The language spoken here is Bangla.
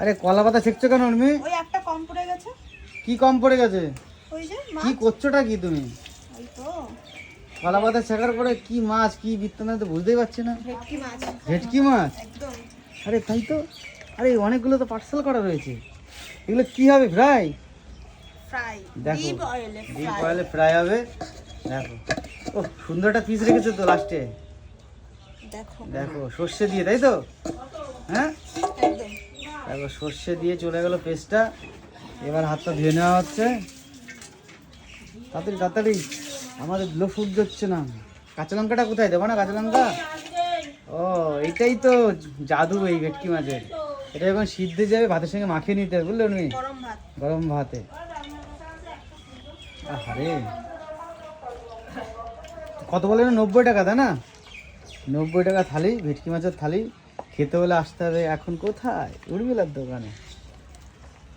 আরে কলা পাতা ছেকছো কেন উর্মি? ওই একটা কম পড়ে গেছে। কি কম পড়ে গেছে? ওই যে কি করছোটা কি তুমি? ওই তো। কলা পাতা ছেঁকার পরে কি মাছ কি বৃত্তান্ত তো বুঝতেই পারছি না। ভেটকি মাছ। ভেটকি মাছ? একদম। আরে তাই তো। আরে অনেকগুলো তো পার্সেল করা রয়েছে। এগুলো কি হবে ফ্রাই ফ্রাই দেখো। ডিপ অয়েলে ডিপ অয়েলে ফ্রাই হবে। দেখো। ও সুন্দরটা পিস রেখেছো তো লাস্টে দেখো। দেখো সর্ষে দিয়ে তাই তো? হ্যাঁ? একদম। তারপর সর্ষে দিয়ে চলে গেল পেস্টটা। এবার হাতটা ধুয়ে নেওয়া হচ্ছে। তাড়াতাড়ি তাড়াতাড়ি। আমাদের লো ফুট হচ্ছে না। কাঁচা লঙ্কাটা কোথায়? দেবো না কাঁচা লঙ্কা? ও এইটাই তো জাদু এই ভেটকি মাছের। এটা যখন সিদ্ধে যাবে ভাতের সঙ্গে মাখিয়ে নিতে হবে বুঝলে তুমি গরম ভাতে। আরে কত বলে না? নব্বই টাকা তাই না? নব্বই টাকা থালি ভেটকি মাছের থালি। খেতে হলে আসতে হবে। এখন কোথায়? উর্মিলার দোকানে।